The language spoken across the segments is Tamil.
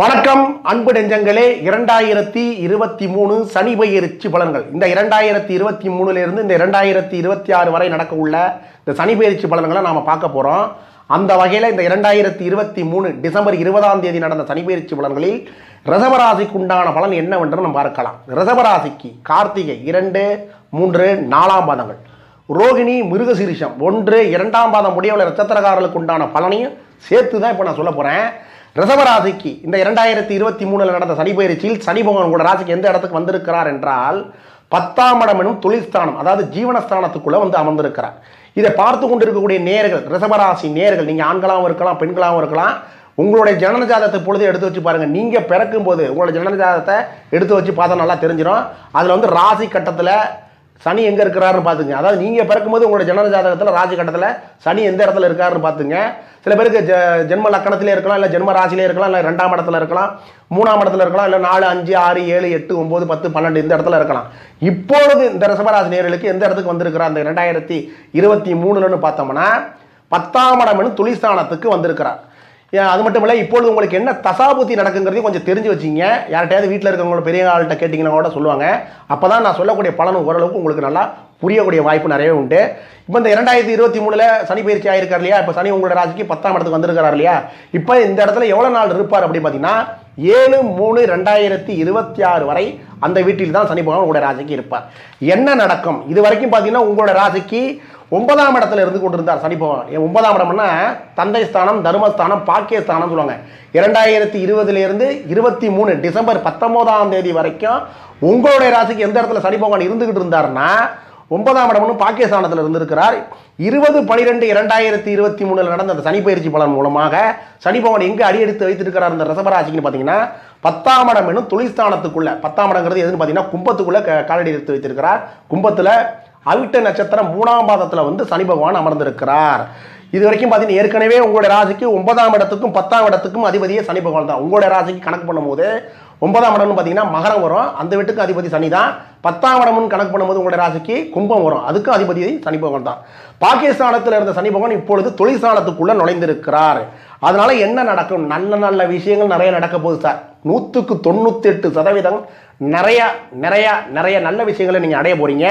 வணக்கம் அன்பு நெஞ்சங்களே. இரண்டாயிரத்தி இருபத்தி மூணு சனி பயிற்சி பலன்கள். இந்த இரண்டாயிரத்தி இருபத்தி மூணுலேருந்து இந்த இரண்டாயிரத்தி இருபத்தி ஆறு வரை நடக்க உள்ள இந்த சனி பயிற்சி பலன்களை நாம் பார்க்க போகிறோம் அந்த வகையில் இந்த இரண்டாயிரத்தி இருபத்தி மூணு டிசம்பர் இருபதாம் தேதி நடந்த சனி பயிற்சி பலன்களில் ரிசவராசிக்கு உண்டான பலன் என்னவென்று நம்ம பார்க்கலாம். ரிசவராசிக்கு கார்த்திகை இரண்டு மூன்று நாலாம் பாதங்கள். ரோகிணி மிருகசீரிஷம் ஒன்று இரண்டாம் பாதம் முடியவுள்ள நட்சத்திரக்காரர்களுக்கு உண்டான பலனையும் சேர்த்து தான் இப்போ நான் சொல்ல போகிறேன் ரிசவராசிக்கு இந்த இரண்டாயிரத்தி இருபத்தி மூணில் நடந்த சனி பயிற்சியில் சனி பகவான் கூட ராசிக்கு எந்த இடத்துக்கு வந்திருக்கிறார் என்றால் பத்தாம் இடம் எனும் தொழில்ஸ்தானம் அதாவது ஜீவனஸ்தானத்துக்குள்ள வந்து அமர்ந்திருக்கிறார். இதை பார்த்து கொண்டிருக்கக்கூடிய நேர்கள் ரிசவராசி நேர்கள் நீங்கள் ஆண்களாகவும் இருக்கலாம் பெண்களாகவும் இருக்கலாம் உங்களுடைய ஜனனஜாதத்தை பொழுது எடுத்து வச்சு பாருங்கள் நீங்கள் பிறக்கும் போது உங்களோட ஜனன எடுத்து வச்சு பார்த்தா நல்லா தெரிஞ்சிடும் அதில் வந்து ராசி கட்டத்தில் சனி எங்கே இருக்கிறாருன்னு பார்த்துங்க. அதாவது நீங்கள் பிறக்கும்போது உங்களோட ஜனன ஜாதகத்தில் ராஜகட்டத்தில் சனி எந்த இடத்துல இருக்காருன்னு பார்த்துங்க. சில பேருக்கு ஜ ஜென்ம லக்கணத்திலே இருக்கலாம் இல்லை ஜென்ம ராசிலே இருக்கலாம் இல்லை ரெண்டாம் இடத்துல இருக்கலாம் மூணாம் இடத்துல இருக்கலாம் இல்லை நாலு அஞ்சு ஆறு ஏழு எட்டு ஒம்பது பத்து பன்னெண்டு இந்த இடத்துல இருக்கலாம். இப்பொழுது இந்த ரிஷபராசி நேர்களுக்கு எந்த இடத்துக்கு வந்திருக்கிறார் அந்த ரெண்டாயிரத்தி இருபத்தி மூணுலன்னு பார்த்தோம்னா பத்தாம் இடம்னு துளிஸ்தானத்துக்கு வந்திருக்கிறார். அது மட்டும் இல்லை இப்பொழுது உங்களுக்கு என்ன தசாபுத்தி நடக்குங்கிறதையும் கொஞ்சம் தெரிஞ்சு வச்சிங்க. யார்கிட்டயாவது வீட்டில் இருக்கவங்களோட பெரிய ஆள்கிட்ட கேட்டிங்கன்னா கூட சொல்லுவாங்க. அப்போ தான் நான் சொல்லக்கூடிய பலனும் ஓரளவுக்கு உங்களுக்கு நல்லா புரியக்கூடிய வாய்ப்பு நிறையவே உண்டு. இப்போ இந்த இரண்டாயிரத்தி இருபத்தி மூணில் சனி பயிற்சி ஆயிருக்கார் இல்லையா? இப்போ சனி உங்களோட ராசிக்கு பத்தாம் இடத்துக்கு வந்திருக்கிறார் இல்லையா? இப்போ இந்த இடத்துல எவ்வளோ நாள் இருப்பார் அப்படின்னு பார்த்தீங்கன்னா ஏழு மூணு ரெண்டாயிரத்தி இருபத்தி ஆறு வரை அந்த வீட்டில் தான் சனி பகவான் உங்களுடைய ராசிக்கு இருப்பார். என்ன நடக்கும்? இது வரைக்கும் பார்த்தீங்கன்னா உங்களோட ராசிக்கு ஒன்பதாம் இடத்துல இருந்து கொண்டிருந்தார் சனி பகவான். ஏன் ஒன்பதாம் இடம்னா தந்தை ஸ்தானம் தர்மஸ்தானம் பாக்கியஸ்தானம் சொல்லுவாங்க. இரண்டாயிரத்தி இருபதுலேருந்து இருபத்தி மூணு டிசம்பர் பத்தொம்போதாம் தேதி வரைக்கும் உங்களுடைய ராசிக்கு எந்த இடத்துல சனி பகவான் இருந்துகிட்டு இருந்தாருன்னா ஒன்பதாம் இடம்னு பாகிஸ்தானத்தில் இருந்திருக்கிறார். இருபது பனிரெண்டு இரண்டாயிரத்தி இருபத்தி மூணில் நடந்த அந்த சனி பயிற்சி பலன் மூலமாக சனி பகவான் எங்கே அடியெடுத்து வைத்திருக்கிறார் இந்த ரசபராசிக்குன்னு பார்த்தீங்கன்னா பத்தாம் இடம் என்னும் தொழில்ஸ்தானத்துக்குள்ள பத்தாம் இடங்கிறது எதுன்னு பார்த்தீங்கன்னா கும்பத்துக்குள்ளே க- காலடி எடுத்து வைத்திருக்கிறார். கும்பத்தில் அவிட்ட நட்சத்திரம் மூணாம் பாதத்தில் வந்து சனி பகவான் அமர்ந்திருக்கிறார். இது வரைக்கும் பார்த்தீங்கன்னா ஏற்கனவே உங்களுடைய ராசிக்கு ஒன்பதாம் இடத்துக்கும் பத்தாம் இடத்துக்கும் அதிபதியே சனி பகவான் தான். உங்களுடைய ராசிக்கு கணக்கு பண்ணும்போது ஒன்பதாம் இடம்னு பார்த்தீங்கன்னா மகரம் வரும். அந்த வீட்டுக்கு அதிபதி சனி தான். பத்தாம் இடம்னு கணக்கு பண்ணும்போது உங்களுடைய ராசிக்கு கும்பம் வரும். அதுக்கும் அதிபதி சனி பகவான் தான். பாகிஸ்தானத்தில் இருந்த சனி பகவான் இப்பொழுது தொழிற்சாலத்துக்குள்ளே நுழைந்திருக்கிறார். அதனால என்ன நடக்கும்? நல்ல நல்ல விஷயங்கள் நிறைய நடக்க போகுது சார். நூற்றுக்கு தொண்ணூற்றி எட்டு சதவீதம் நிறைய நிறைய நிறைய நல்ல விஷயங்களை நீங்கள் அடைய போறீங்க.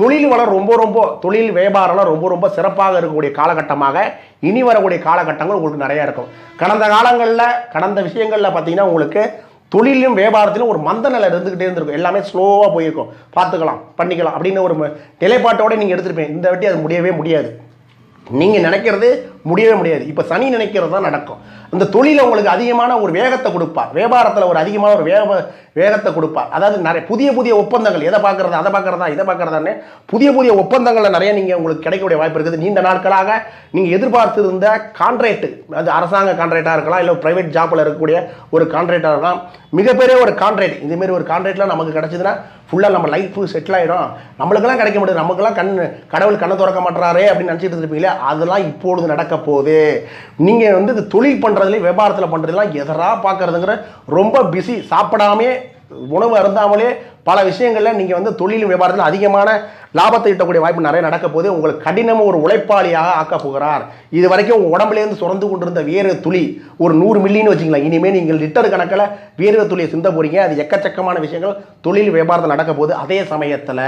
தொழில் வளம் ரொம்ப ரொம்ப தொழில் வியாபாரம்லாம் ரொம்ப ரொம்ப சிறப்பாக இருக்கக்கூடிய காலகட்டமாக இனி வரக்கூடிய காலகட்டங்கள் உங்களுக்கு நிறையா இருக்கும். கடந்த காலங்களில் கடந்த விஷயங்களில் பார்த்தீங்கன்னா உங்களுக்கு தொழிலும் வியாபாரத்திலும் ஒரு மந்த நிலை இருந்துக்கிட்டே இருந்திருக்கும். எல்லாமே ஸ்லோவாக போயிருக்கும். பார்த்துக்கலாம் பண்ணிக்கலாம் அப்படின்னு ஒரு நிலைப்பாட்டோடு நீங்கள் எடுத்துருப்பேன் இந்த வாட்டி அது முடியவே முடியாது. நீங்கள் நினைக்கிறது முடியவே முடியாது. இப்போ சனி நினைக்கிறது தான் நடக்கும். அந்த தொழில் உங்களுக்கு அதிகமான ஒரு வேகத்தை கொடுப்பார். வியாபாரத்தில் ஒரு அதிகமான ஒரு வேக வேகத்தை கொடுப்பார். அதாவது நிறைய புதிய புதிய ஒப்பந்தங்கள் எதை பார்க்குறதா அதை பார்க்குறதா இதை பார்க்குறதான்னு புதிய புதிய ஒப்பந்தங்களில் நிறைய நீங்கள் உங்களுக்கு கிடைக்கக்கூடிய வாய்ப்பு இருக்குது. நீண்ட நாட்களாக நீங்கள் எதிர்பார்த்திருந்த கான்ட்ராக்ட் அது அரசாங்க கான்ட்ராக்டாக இருக்கலாம் இல்லை ப்ரைவேட் ஜாப்பில் இருக்கக்கூடிய ஒரு கான்ட்ராக்டாக இருக்கலாம். மிகப்பெரிய ஒரு கான்ட்ராக்ட் இதுமாரி ஒரு கான்ட்ராக்ட்லாம் நமக்கு கிடச்சிதுன்னா ஃபுல்லாக நம்ம லைஃப் செட்டில் ஆகிடும் நம்மளுக்கெல்லாம் கிடைக்க முடியாது. நமக்குலாம் கண் கடவுள் கண்ணை திறக்க மாட்டாரே அப்படின்னு நினச்சிட்டு இருப்பீங்களே அதெல்லாம் இப்பொழுது நடக்க போகுது நீங்கள் வந்து இது தொழில் பண்ணுறதுலேயும் வியாபாரத்தில் பண்ணுறதுலாம் எதராக பார்க்குறதுங்கிற ரொம்ப பிஸி சாப்பிடாமே உணவு அருந்தாமலே பல விஷயங்களில் நீங்கள் வந்து தொழில் வியாபாரத்தில் அதிகமான லாபத்தை ஈட்டக்கூடிய வாய்ப்பு நிறைய நடக்க போது உங்களுக்கு கடினமாக ஒரு உழைப்பாளியாக ஆக்கப் போகிறார். இது வரைக்கும் உங்கள் உடம்புலேருந்து சுரந்து கொண்டிருந்த வேர்வை துளி ஒரு நூறு மில்லின்னு வச்சுக்கலாம் இனிமேல் நீங்கள் லிட்டர் கணக்கில் வேர்வை துளியை சிந்த போறீங்க. அது எக்கச்சக்கமான விஷயங்கள் தொழில் வியாபாரத்தில் நடக்க போகுது. அதே சமயத்தில்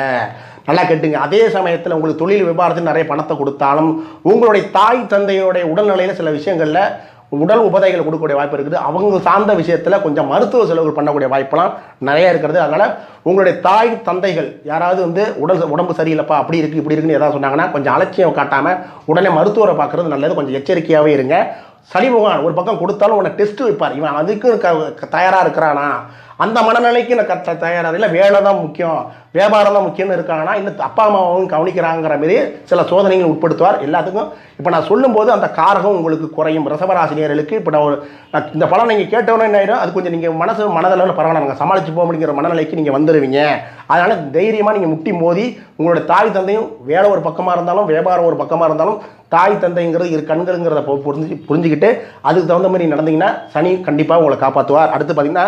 நல்லா கேட்டுங்க. அதே சமயத்தில் உங்களுக்கு தொழில் வியாபாரத்தில் நிறைய பணத்தை கொடுத்தாலும் உங்களுடைய தாய் தந்தையோடைய உடல்நிலையில் சில விஷயங்களில் உடல் உபதைகள் கொடுக்கக்கூடிய வாய்ப்பு இருக்குது. அவங்க சார்ந்த விஷயத்தில் கொஞ்சம் மருத்துவ செலவுகள் பண்ணக்கூடிய வாய்ப்பெல்லாம் நிறைய இருக்கிறது அதனால் உங்களுடைய தாய் தந்தைகள் யாராவது வந்து உடல் உடம்பு சரியில்லைப்பா அப்படி இருக்குது இப்படி இருக்குன்னு ஏதாவது சொன்னாங்கன்னா கொஞ்சம் அலட்சியம் காட்டாமல் உடனே மருத்துவரை பார்க்குறது நல்லது. கொஞ்சம் எச்சரிக்கையாகவே இருங்க. சனி ஒரு பக்கம் கொடுத்தாலும் உன்னை டெஸ்ட் வைப்பார். இவன் அதுக்கு க தயாராக இருக்கிறானா? அந்த மனநிலைக்கு நான் க தயாராக இல்லை வேலை தான் முக்கியம். வியாபாரம் தான் முக்கியம்னு இருக்காங்கன்னா இன்னும் அப்பா அம்மாவும் கவனிக்கிறாங்கிற மாரி சில சோதனைகள் உட்படுத்துவார் எல்லாத்துக்கும். இப்போ நான் சொல்லும்போது அந்த காரகம் உங்களுக்கு குறையும். ரிசவராசினியர்களுக்கு இப்போ நான் ஒரு இந்த படம் நீங்கள் கேட்டவொன்னே என்ன ஆயிடும்? அது கொஞ்சம் நீங்கள் மனசு மனதளவில் பரவாயில்ல. நாங்கள் சமாளித்து போக முடியுங்கிற மனநிலைக்கு நீங்கள் வந்துடுவீங்க அதனால் தைரியமாக நீங்கள் முட்டி மோதி உங்களோட தாய் தந்தையும் வேலை ஒரு பக்கமாக இருந்தாலும் வியாபாரம் ஒரு பக்கமாக இருந்தாலும் தாய் தந்தைங்கிறது இரு கண்களுங்கிறத புரிஞ்சு புரிஞ்சுக்கிட்டு அதுக்கு தகுந்த மாதிரி நடந்தீங்கன்னா சனி கண்டிப்பாக உங்களை காப்பாற்றுவார் அடுத்து பார்த்தீங்கன்னா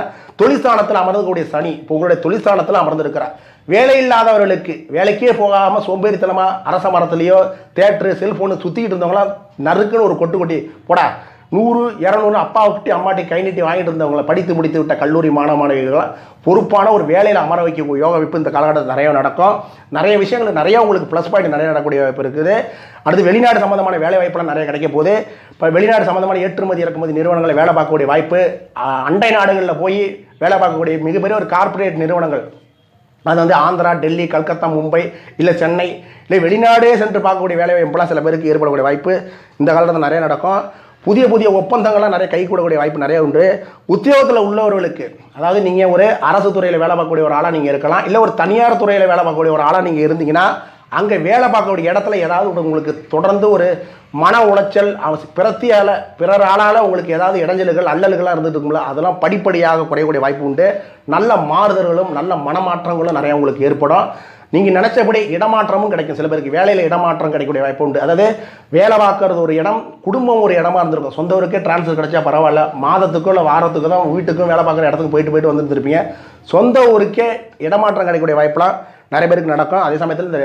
தொழிற்சாலத்தில் அமர்ந்தக்கூடிய சனி இப்போ உங்களுடைய தொழிற்சாலத்தில் அமர்ந்திருக்கிறார். வேலை இல்லாதவர்களுக்கு வேலைக்கே போகாமல் சோம்பேறித்தனமாக அரச மரத்துலேயோ தேட்டரு செல்ஃபோனு சுற்றிக்கிட்டு இருந்தவங்களாம் நறுக்குன்னு ஒரு கொட்டு கொட்டி போடா. நூறு இரநூறு அப்பாவுக்கிட்டே அம்மாட்டி கை நீட்டி வாங்கிட்டு இருந்தவங்களை படித்து முடித்து விட்ட கல்லூரி மாணவ மாணவிகள் பொறுப்பான ஒரு வேலையில் அமர வைக்க யோகா வைப்பு இந்த காலகட்டத்தில் நிறைய நடக்கும். நிறைய விஷயங்கள் நிறைய உங்களுக்கு ப்ளஸ் பாயிண்ட் நிறைய நடக்கக்கூடிய வாய்ப்பு இருக்குது. அடுத்து வெளிநாடு சம்மந்தமான வேலை வாய்ப்புலாம் நிறைய கிடைக்க போகுது. இப்போ வெளிநாடு சம்மந்தமான ஏற்றுமதி இறக்குமதி நிறுவனங்களை வேலை பார்க்கக்கூடிய வாய்ப்பு அண்டை நாடுகளில் போய் வேலை பார்க்கக்கூடிய மிகப்பெரிய ஒரு கார்ப்பரேட் நிறுவனங்கள். அது வந்து ஆந்திரா டெல்லி கல்கத்தா மும்பை இல்லை சென்னை. இல்லை வெளிநாடே சென்று பார்க்கக்கூடிய வேலை வாய்ப்புலாம் சில பேருக்கு ஏற்படக்கூடிய வாய்ப்பு. இந்த காலத்தில் நிறைய நடக்கும். புதிய புதிய ஒப்பந்தங்கள்லாம் நிறைய கை கூடக்கூடிய வாய்ப்பு நிறைய உண்டு. உத்தியோகத்தில் உள்ளவர்களுக்கு அதாவது நீங்கள் ஒரு அரசு துறையில் வேலை பார்க்கக்கூடிய ஒரு ஆளாக நீங்கள் இருக்கலாம் இல்லை ஒரு தனியார் துறையில் வேலை பார்க்கக்கூடிய ஒரு ஆளாக நீங்கள் இருந்தீங்கன்னா அங்கே வேலை பார்க்கக்கூடிய இடத்துல ஏதாவது உங்களுக்கு தொடர்ந்து ஒரு மன உளைச்சல் பிரத்தியால் பிறத்தியால் பிறர் ஆளால் உங்களுக்கு ஏதாவது இடைஞ்சல்கள் அல்லல்களாக இருந்துட்டு இருக்கும்ல அதெல்லாம் படிப்படியாக குறையக்கூடிய வாய்ப்பு உண்டு. நல்ல மாறுதல்களும் நல்ல மனமாற்றங்களும் நிறையா உங்களுக்கு ஏற்படும். நீங்கள் நினச்சபடி இடமாற்றமும் கிடைக்கும். சில பேருக்கு வேலையில் இடமாற்றம் கிடைக்கக்கூடிய வாய்ப்பு உண்டு. அதாவது வேலை பார்க்கறது ஒரு இடம் குடும்பம் ஒரு இடமா இருந்திருக்கும். சொந்த ஊருக்கே டிரான்ஸ்ஃபர் கிடைச்சா பரவாயில்ல. மாதத்துக்கோ இல்லை வாரத்துக்கோ தான் வீட்டுக்கும் வேலை பார்க்குற இடத்துக்கு போயிட்டு போயிட்டு வந்துருந்துருப்பீங்க சொந்த ஊருக்கே இடமாற்றம் கிடைக்கக்கூடிய வாய்ப்பெலாம் நிறைய பேருக்கு நடக்கும். அதே சமயத்தில் இந்த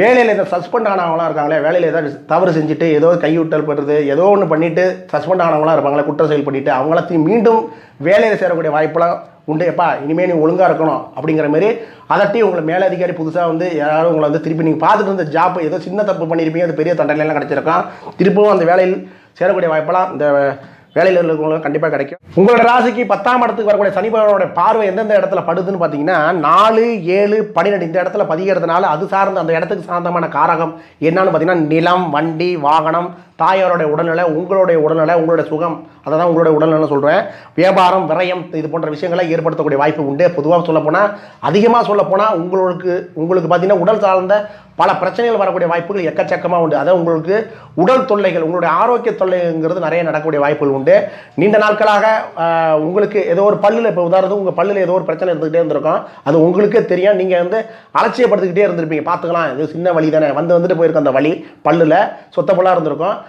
வேலையில் இதை சஸ்பெண்ட் ஆனவங்களாம் இருக்காங்களே வேலையில் ஏதாவது தவறு செஞ்சுட்டு ஏதோ கைவிட்டல் படுறது ஏதோ ஒன்று பண்ணிட்டு சஸ்பெண்ட் ஆனவங்களாம் இருப்பாங்களே குற்ற செயல் பண்ணிட்டு அவங்களத்தையும் மீண்டும் வேலையில் சேரக்கூடிய வாய்ப்பெல்லாம் உண்டு. எப்பா இனிமேல் நீ ஒழுங்காக இருக்கணும் அப்படிங்கிற மாதிரி அதட்டி உங்களை மேலதிகாரி புதுசாக வந்து யாரும் உங்களை வந்து திருப்பி நீங்கள் பார்த்துட்டு இருந்த ஜாப் ஏதோ சின்ன தப்பு பண்ணியிருப்பீங்க அது பெரிய தண்டனைலாம் கிடச்சிருக்கான் திருப்பவும் அந்த வேலையில் சேரக்கூடிய வாய்ப்பெல்லாம் இந்த வேலையில் இருக்கிறவங்களுக்கு கண்டிப்பாக கிடைக்கும். உங்களோட ராசிக்கு பத்தாம் இடத்துக்கு வரக்கூடிய சனி பகவானோட பார்வை எந்தெந்த இடத்துல படுதுன்னு பார்த்தீங்கன்னா நாலு ஏழு பன்னிரெண்டு இந்த இடத்துல பதிகிறதுனால அது சார்ந்த அந்த இடத்துக்கு சார்ந்தமான காரகம் என்னன்னு பார்த்தீங்கன்னா நிலம் வண்டி வாகனம் தாயாரோட உடல்நிலை உங்களுடைய உடல்நிலை உங்களுடைய சுகம். அதை தான் உங்களுடைய உடல்நிலை சொல்கிறேன் வியாபாரம் விரயம் இது போன்ற விஷயங்களை ஏற்படுத்தக்கூடிய வாய்ப்பு உண்டு. பொதுவாக சொல்லப்போனால் அதிகமாக சொல்லப்போனால் உங்களுக்கு உங்களுக்கு பார்த்தீங்கன்னா உடல் சார்ந்த பல பிரச்சனைகள் வரக்கூடிய வாய்ப்புகள் எக்கச்சக்கமாக உண்டு. அதாவது உங்களுக்கு உடல் தொல்லைகள் உங்களுடைய ஆரோக்கிய தொல்லைங்கிறது நிறைய நடக்கக்கூடிய வாய்ப்புகள் உண்டு. நீண்ட நாட்களாக உங்களுக்கு ஏதோ ஒரு பல்லில் இப்போ உதாரணத்துக்கு உங்கள் பல்லில் ஏதோ ஒரு பிரச்சனை இருந்துக்கிட்டே இருந்திருக்கும். அது உங்களுக்கே தெரியும். நீங்கள் வந்து அலட்சியப்படுத்திக்கிட்டே இருந்திருப்பீங்க. பார்த்துக்கலாம் இது சின்ன வழி தானே. வந்து வந்துட்டு போயிருக்கோம் அந்த வழி பல்லில். சொத்தப்பலாக இருந்திருக்கும்.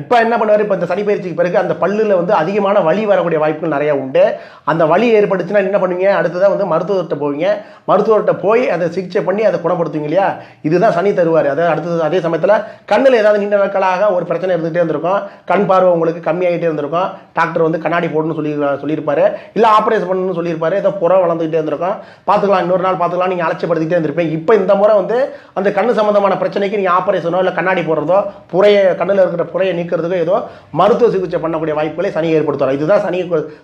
இப்போ என்ன பண்ணுவார்? இப்போ இந்த சனி பயிற்சிக்கு பிறகு அந்த பல்லில் வந்து அதிகமான வலி வரக்கூடிய வாய்ப்புகள் நிறைய உண்டு. அந்த வலி ஏற்பட்டுச்சுன்னா என்ன பண்ணுவீங்க? அடுத்ததாக வந்து மருத்துவர்கிட்ட போவீங்க. மருத்துவர்கிட்ட போய் அதை சிகிச்சை பண்ணி அதை குணப்படுத்துவீங்க இல்லையா? இதுதான் சனி தருவார். அதாவது அடுத்தது அதே சமயத்தில் கண்ணில் ஏதாவது நீண்ட நாட்களாக ஒரு பிரச்சனை இருந்துகிட்டே இருந்திருக்கும். கண் பார்வை உங்களுக்கு கம்மியாகிட்டே இருந்திருக்கும். டாக்டர் வந்து கண்ணாடி போடணும்னு சொல்லி சொல்லியிருப்பார். இல்லை ஆப்ரேஷன் பண்ணணும்னு சொல்லியிருப்பார். ஏதோ புறம் வளர்ந்துகிட்டே இருந்திருக்கும். பார்த்துக்கலாம் இன்னொரு நாள் பார்த்துக்கலாம். நீங்கள் அலட்சியப்படுத்திக்கிட்டே இருந்திருப்பீங்க. இப்போ இந்த முறை வந்து அந்த கண் சம்மந்தமான பிரச்சனைக்கு நீங்கள் ஆப்ரேஷனோ இல்லை கண்ணாடி போடுறதோ புறைய கண்ணில் இருக்கிற புறையை நீக்கிறதுக்கோ ஏதோ மருத்துவ சிகிச்சை பண்ணக்கூடிய வாய்ப்புகளை சனி ஏற்படுத்துவார். இதுதான் சனி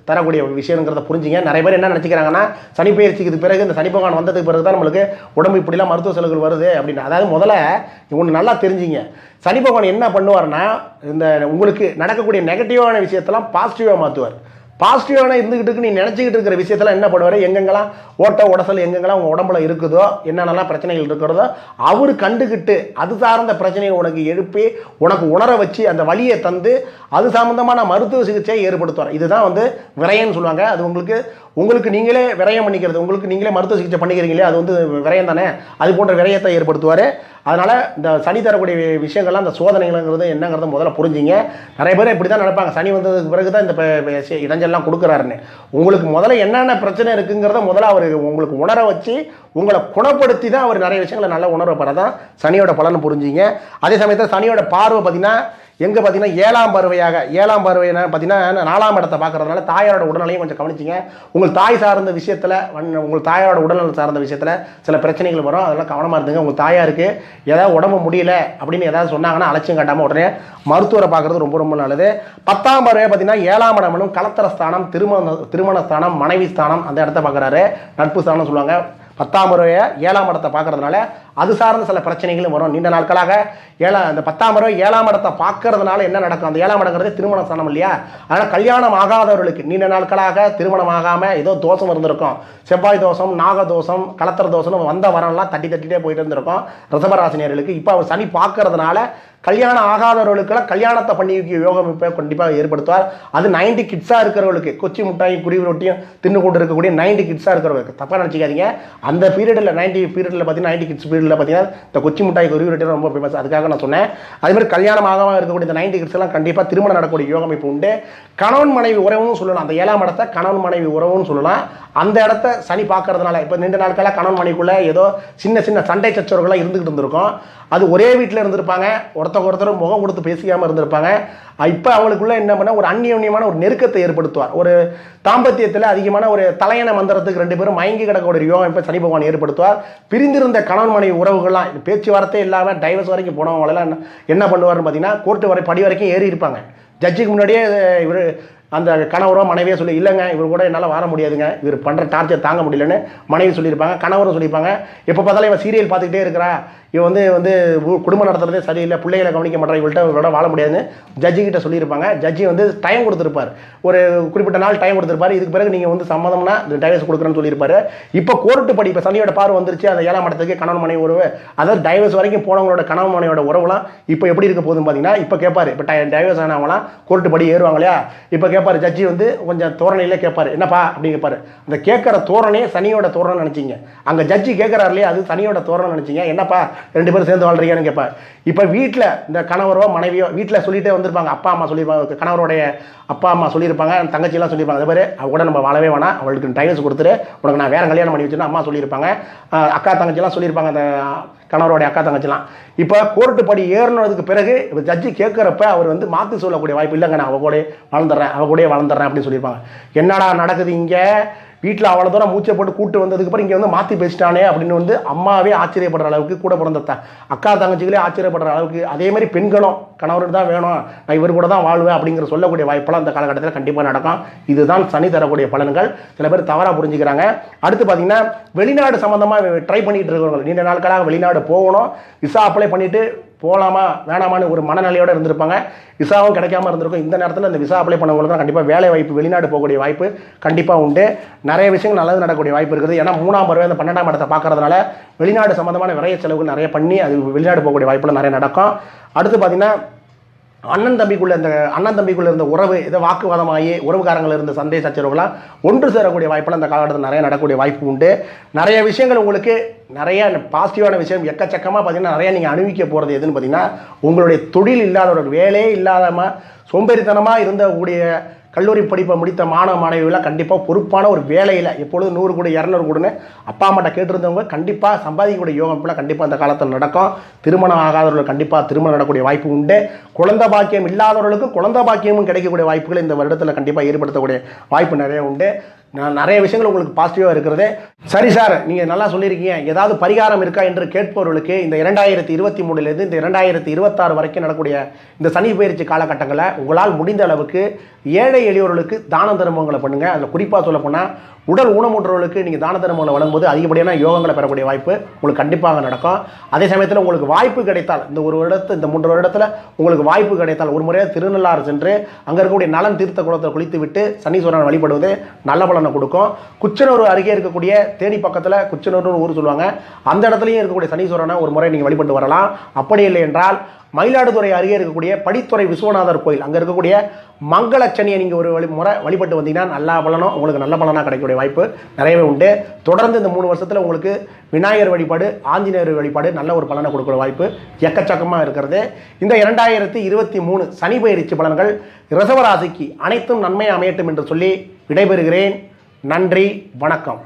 தரக்கூடிய விஷயங்கிறத புரிஞ்சுங்க. நிறைய பேர் என்ன நினச்சிக்கிறாங்கன்னா சனி பயிற்சிக்கு பிறகு இந்த சனி பகவான் வந்ததுக்கு பிறகு தான் நம்மளுக்கு உடம்பு இப்படிலாம் மருத்துவ செலவுகள் வருது அப்படின்னு. அதாவது முதல்ல ஒன்று நல்லா தெரிஞ்சுங்க. சனி பகவான் என்ன பண்ணுவார்னா இந்த உங்களுக்கு நடக்கக்கூடிய நெகட்டிவான விஷயத்தெல்லாம் பாசிட்டிவாக மாற்றுவார் பாசிட்டிவான இருந்துகிட்டு நீ நினச்சிக்கிட்டு இருக்கிற விஷயத்தில் என்ன பண்ணுவார்? எங்கெங்கெல்லாம் ஓட்ட உடசல் எங்கெங்கெல்லாம் உங்கள் உடம்புல இருக்குதோ என்னென்னலாம் பிரச்சனைகள் இருக்கிறதோ அவர் கண்டுக்கிட்டு அது சார்ந்த பிரச்சனையை உனக்கு எழுப்பி உனக்கு உணர வச்சு அந்த வழியை தந்து அது சம்மந்தமான மருத்துவ சிகிச்சையை ஏற்படுத்துவார். இதுதான் வந்து விரயம்னு சொல்லுவாங்க. அது உங்களுக்கு உங்களுக்கு நீங்களே விரயம் பண்ணிக்கிறது உங்களுக்கு நீங்களே மருத்துவ சிகிச்சை பண்ணிக்கிறீங்களே அது வந்து விரயம் தானே அது போன்ற விரயத்தை ஏற்படுத்துவார். அதனால் இந்த சனி தரக்கூடிய விஷயங்கள்லாம் அந்த சோதனைகள்ங்கிறது என்னங்கிறத முதல்ல புரிஞ்சிங்க. நிறைய பேர் இப்படி தான் நினைப்பாங்க. சனி வந்ததுக்கு பிறகு தான் இந்த இடைஞ்சல்லாம் கொடுக்குறாருன்னு. உங்களுக்கு முதல்ல என்னென்ன பிரச்சனை இருக்குங்கிறத முதல்ல அவர் உங்களுக்கு உணர வச்சு உங்களை குணப்படுத்தி தான் அவர் நிறைய விஷயங்களை நல்லா உணர்வப்பட தான் சனியோட பலன் புரிஞ்சிங்க. அதே சமயத்தில் சனியோட பார்வை பார்த்தீங்கன்னா எங்கே பார்த்தீங்கன்னா ஏழாம் பறவையாக ஏழாம் பறவை பார்த்தீங்கன்னா நாலாம் இடத்தை பார்க்கறதுனால தாயாரோட உடல்நிலையும் கொஞ்சம் கவனிச்சிங்க. உங்கள் தாய் சார்ந்த விஷயத்தில் உங்கள் தாயாரோட உடல்நலம் சார்ந்த விஷயத்தில் சில பிரச்சனைகள் வரும். அதெல்லாம் கவனமாக இருந்துங்க. உங்கள் தாயாருக்கு ஏதாவது உடம்பு முடியல அப்படின்னு ஏதாவது சொன்னாங்கன்னா அலட்சியம் காட்டாமல் உடனே மருத்துவரை பார்க்குறது ரொம்ப ரொம்ப நல்லது. பத்தாம் பறவை பார்த்தீங்கன்னா ஏழாம் இடம்னும் கலத்தர ஸ்தானம் திருமண திருமண ஸ்தானம் மனைவி ஸ்தானம் அந்த இடத்த பார்க்குறாரு நட்பு ஸ்தானம் சொல்லுவாங்க. பத்தாம் முறையை ஏழாம் இடத்தை பார்க்கறதுனால அது சார்ந்த சில பிரச்சனைகளும் வரும். நீண்ட நாட்களாக ஏழாம் அந்த பத்தாம் இடம் ஏழாம் இடத்தை பார்க்கறதுனால என்ன நடக்கும்? அந்த ஏழாம் இடங்கிறது திருமண ஸ்தானம் இல்லையா? அதனால் கல்யாணம் ஆகாதவர்களுக்கு நீண்ட நாட்களாக திருமணம் ஆகாமல் ஏதோ தோஷம் இருந்திருக்கும். செவ்வாய் தோஷம் நாக தோஷம் கலத்திர தோஷம் வந்த வரம்லாம் தட்டி தட்டிகிட்டே போயிட்டு இருந்திருக்கும் ரிஷபராசினியர்களுக்கு. இப்போ அவர் சனி பார்க்கறதுனால கல்யாணம் ஆகாதவர்களுக்கெல்லாம் கல்யாணத்தை பண்ணி வைக்க யோகம் இப்போ கண்டிப்பாக ஏற்படுத்துவார். அது நைன்டி கிட்ஸாக இருக்கிறவங்களுக்கு கொச்சி முட்டாயும் குருவி ரொட்டியும் தின்னு கொண்டு இருக்கக்கூடிய நைன்டி கிட்ஸாக இருக்கிறவங்களுக்கு தப்பாக நினச்சிக்காதீங்க. அந்த பீரியடில் நைன்டி பீரியடில் பார்த்தீங்கன்னா நைன்டி கிட்ஸ் பீரியடில் பார்த்தீங்கன்னா இந்த கொச்சி முட்டாய் குருவி ரொட்டி ரொம்ப ஃபேமஸ் அதுக்காக நான் சொன்னேன். அதே மாதிரி கல்யாணம் ஆகாமல் இருக்கக்கூடிய இந்த நைன்டி கிட்ஸ் எல்லாம் கண்டிப்பாக திருமணம் நடக்கக்கூடிய யோகம் இப்போ உண்டு. கணவன் மனைவி உறவும் சொல்லலாம். அந்த ஏழாம் இடத்த கணவன் மனைவி உறவுன்னு சொல்லலாம். அந்த இடத்த சனி பார்க்கறதுனால இப்போ நீண்ட நாட்களாக கணவன் மனைவிக்குள்ளே ஏதோ சின்ன சின்ன சண்டை சச்சரவுகளாக இருந்துகிட்டு இருந்திருக்கும். அது ஒரே வீட்டில் இருந்திருப்பாங்க. ஒருத்தவங்க ஒருத்தர் முகம் கொடுத்து பேசிக்காமல் இருந்திருப்பாங்க. இப்போ அவங்களுக்குள்ள என்ன பண்ண ஒரு அந்நியோன்யமான ஒரு நெருக்கத்தை ஏற்படுத்துவார். ஒரு தாம்பத்தியத்தில் அதிகமான ஒரு தலையண மந்திரத்துக்கு ரெண்டு பேரும் மயங்கி கிடக்கக்கூடிய யோகம் இப்போ சனி பகவான் ஏற்படுத்துவார். பிரிந்திருந்த கணவன் மனைவி உறவுகள்லாம் பேச்சுவார்த்தை இல்லாமல் டைவர்ஸ் வரைக்கும் போனவங்களெல்லாம் என்ன- என்ன பண்ணுவார்னு பார்த்தீங்கன்னா கோர்ட்டு வரை படி வரைக்கும் ஏறி இருப்பாங்க. ஜட்ஜுக்கு முன்னாடியே இவர் அந்த கணவரோ மனைவியோ சொல்லி இல்லைங்க இவர் கூட என்னால் வர முடியாதுங்க. இவர் பண்ணுற டார்ச்சர் தாங்க முடியலன்னு மனைவி சொல்லியிருப்பாங்க. கணவரும் சொல்லியிருப்பாங்க. எப்போ பார்த்தாலும் இவன் சீரியல் பார்த்துக்கிட்டே இருக்கிறா. இவன் வந்து வந்து குடும்பம் நடத்துறதே சரியில்லை. பிள்ளைகளை கவனிக்க மாட்டேன் இவள்கிட்ட இவரோட வாழ முடியாதுன்னு ஜட்ஜி கிட்ட சொல்லியிருப்பாங்க. ஜட்ஜி வந்து டைம் கொடுத்துருப்பார். ஒரு குறிப்பிட்ட நாள் டைம் கொடுத்துருப்பாரு. இதுக்கு பிறகு நீங்கள் வந்து சம்மதம்னா டைவர்ஸ் கொடுக்குறேன்னு சொல்லியிருப்பாரு. இப்போ கோர்ட்டு படி இப்போ சனியோட பார்வை வந்துருச்சு. அந்த ஏழாம் இடத்துக்கு கணவன் மனைவி உறவு. அதாவது டைவர்ஸ் வரைக்கும் போனவங்களோட கணவன் மனைவியோட உறவுலாம் இப்போ எப்படி இருக்க போகுதுன்னு பார்த்தீங்கன்னா இப்போ கேட்பாரு இப்போ டைவர்ஸ் ஆனவங்களாம் கோர்ட்டு படி ஏறுவாங்க இல்லையா? இப்போ கேட்பார் ஜட்ஜி வந்து கொஞ்சம் தோரணையில் கேட்பார் என்னப்பா அப்படின்னு கேட்பார் அந்த கேட்குற தோரணே சனியோட தோரணம் நினச்சிங்க. அங்கே ஜட்ஜி கேட்குறாரு இல்லையா அது சனியோட தோரணம் நினச்சிங்க. என்னப்பா ரெண்டு பேரும் சேர்ந்து வாழ்றீங்கன்னு கேட்பார் இப்போ வீட்டில் இந்த கணவரோ மனைவியோ வீட்டில் சொல்லிகிட்டே வந்திருப்பாங்க. அப்பா அம்மா சொல்லியிருப்பாங்க. கணவருடைய அப்பா அம்மா சொல்லியிருப்பாங்க. தங்கச்சியெல்லாம் சொல்லியிருப்பாங்க. அதே மாதிரி அவ கூட நம்ம வாழவே வேணாம். அவளுக்கு டைவர்ஸ் கொடுத்துரு. உனக்கு நான் வேற கல்யாணம் பண்ணி வச்சுன்னா அம்மா சொல்லியிருப்பாங்க. அக்கா தங்கச்சிலாம் சொல்லியிருப்பாங்க. அந்த கணவருடைய அக்கா தங்கச்சிலாம். இப்போ கோர்ட்டு படி ஏறினதுக்கு பிறகு இப்போ ஜட்ஜி கேட்குறப்ப அவர் வந்து மாற்றி சொல்லக்கூடிய வாய்ப்பு இல்லைங்க நான் அவ கூட வளர்ந்துறேன் அவ கூடயே வளர்ந்துறேன் அப்படின்னு சொல்லியிருப்பாங்க. என்னடா நடக்குது இங்கே? வீட்டில் அவ்வளோ தூரம் மூச்சை போட்டு கூட்டு வந்ததுக்கப்புறம் இங்கே வந்து மாற்றி பேசிட்டானே அப்படின்னு வந்து அம்மாவே ஆச்சரியப்படுற அளவுக்கு கூட பிறந்த த அக்கா தங்கச்சிகளே ஆச்சரியப்படுற அளவுக்கு அதேமாதிரி பெண்களும் கணவருக்கு தான் வேணும். நான் இவர் கூட தான் வாழ்வேன் அப்படிங்கிற சொல்லக்கூடிய வாய்ப்பெல்லாம் அந்த காலகட்டத்தில் கண்டிப்பாக நடக்கும். இதுதான் சனி தரக்கூடிய பலன்கள். சில பேர் தவறாக புரிஞ்சுக்கிறாங்க. அடுத்து பார்த்தீங்கன்னா வெளிநாடு சம்மந்தமாக ட்ரை பண்ணிகிட்டு இருக்கிறவங்க. நீண்ட நாட்களாக வெளிநாடு போகணும். விசா அப்ளை பண்ணிவிட்டு போகலாமா வேணாமான்னு ஒரு மனநிலையோடு இருந்திருப்பாங்க. விசாவும் கிடைக்காம இருந்திருக்கும். இந்த நேரத்தில் இந்த விசா அப்ளை பண்ணவங்களுக்கு தான் கண்டிப்பாக வேலை வாய்ப்பு வெளிநாடு போகக்கூடிய வாய்ப்பு கண்டிப்பாக உண்டு. நிறைய விஷயங்கள் நல்லது நடக்கக்கூடிய வாய்ப்பு இருக்குது. ஏன்னா மூணாம் பருவம் அந்த பன்னெண்டாம் இடத்தை பார்க்கறதுனால வெளிநாடு சம்மந்தமான விரைய செலவுகள் நிறைய பண்ணி அது வெளிநாடு போகக்கூடிய வாய்ப்புகள் நிறைய நடக்கும். அடுத்து பார்த்தீங்கன்னா அண்ணன் தம்பிக்குள்ள இந்த அண்ணன் தம்பிக்குள்ள இருந்த உறவு இதை வாக்குவாதமாகி உறவுக்காரங்கள் இருந்த சண்டை சச்சரவுலாம் ஒன்று சேரக்கூடிய வாய்ப்பெல்லாம் இந்த காலகட்டத்தில் நிறைய நடக்கக்கூடிய வாய்ப்பு உண்டு. நிறைய விஷயங்கள் உங்களுக்கு நிறைய பாசிட்டிவான விஷயம் எக்கச்சக்கமாக பார்த்தீங்கன்னா நிறைய நீங்கள் அனுபவிக்க போகிறது எதுன்னு பார்த்தீங்கன்னா உங்களுடைய தொழில் இல்லாதவர்கள் வேலையே இல்லாதமாக சோம்பேறித்தனமாக இருந்தக்கூடிய கல்லூரி படிப்பை முடித்த மாணவ மாணவிகளாக கண்டிப்பாக பொறுப்பான ஒரு வேலையில் எப்பொழுதும் நூறு கூட இரநூறு கூடன்னு அப்பா அம்மாட்ட கேட்டிருந்தவங்க கண்டிப்பாக சம்பாதிக்கக்கூடிய யோகம் இப்பெல்லாம் கண்டிப்பாக அந்த காலத்தில் நடக்கும். திருமணம் ஆகாதவர்கள் கண்டிப்பாக திருமணம் நடக்கக்கூடிய வாய்ப்பு உண்டு. குழந்த பாக்கியம் இல்லாதவர்களுக்கு குழந்த பாக்கியமும் கிடைக்கக்கூடிய வாய்ப்புகள் இந்த வருடத்தில் கண்டிப்பாக ஏற்படுத்தக்கூடிய வாய்ப்பு நிறைய உண்டு. நான் நிறைய விஷயங்கள் உங்களுக்கு பாசிட்டிவாக இருக்கிறது. சரி சார் நீங்கள் நல்லா சொல்லியிருக்கீங்க. ஏதாவது பரிகாரம் இருக்கா என்று கேட்பவர்களுக்கு இந்த இரண்டாயிரத்தி இருபத்தி மூணுலேருந்து இந்த இரண்டாயிரத்தி இருபத்தாறு வரைக்கும் நடக்கக்கூடிய இந்த சனி பயிற்சி காலகட்டங்களில் உங்களால் முடிந்த அளவுக்கு ஏழை எளியவர்களுக்கு தான தர்மங்களை பண்ணுங்கள் அதில் குறிப்பாக சொல்லப்போனால் உடல் ஊனமுற்றவர்களுக்கு நீங்கள் தான தர்மங்களை வழங்கும்போது அதிகப்படியான யோகங்களை பெறக்கூடிய வாய்ப்பு உங்களுக்கு கண்டிப்பாக நடக்கும். அதே சமயத்தில் உங்களுக்கு வாய்ப்பு கிடைத்தால் இந்த ஒரு வருடத்து இந்த மூன்று வருடத்தில் உங்களுக்கு வாய்ப்பு கிடைத்தால் ஒரு முறையாக திருநள்ளாறு சென்று அங்கே இருக்கக்கூடிய நலன் தீர்த்த குளத்தை குளித்து விட்டு சனீஸ்வரன் வழிபடுவது நல்ல பலனை கொடுக்கும். குச்சனூர் அருகே இருக்கக்கூடிய தேனி பக்கத்தில் குச்சனூர்னு ஊர் சொல்லுவாங்க. அந்த இடத்துலையும் இருக்கக்கூடிய சனீஸ்வரனை ஒரு முறை நீங்கள் வழிபட்டு வரலாம். அப்படி இல்லை என்றால் மயிலாடுதுறை அருகே இருக்கக்கூடிய படித்துறை விஸ்வநாதர் கோயில் அங்கே இருக்கக்கூடிய மங்களச்சனியை நீங்கள் ஒரு வழி முறை வழிபட்டு வந்தீங்கன்னா நல்லா பலனும் உங்களுக்கு நல்ல பலனாக கிடைக்கக்கூடிய வாய்ப்பு நிறையவே உண்டு. தொடர்ந்து இந்த மூணு வருஷத்தில் உங்களுக்கு விநாயகர் வழிபாடு ஆஞ்சநேயர் வழிபாடு நல்ல ஒரு பலனை கொடுக்குற வாய்ப்பு எக்கச்சக்கமாக இருக்கிறது. இந்த இரண்டாயிரத்தி இருபத்தி மூணு சனி பயிற்சி பலன்கள் ரிசவராசிக்கு அனைத்தும் நன்மை அமையட்டும் என்று சொல்லி விடைபெறுகிறேன். நன்றி வணக்கம்.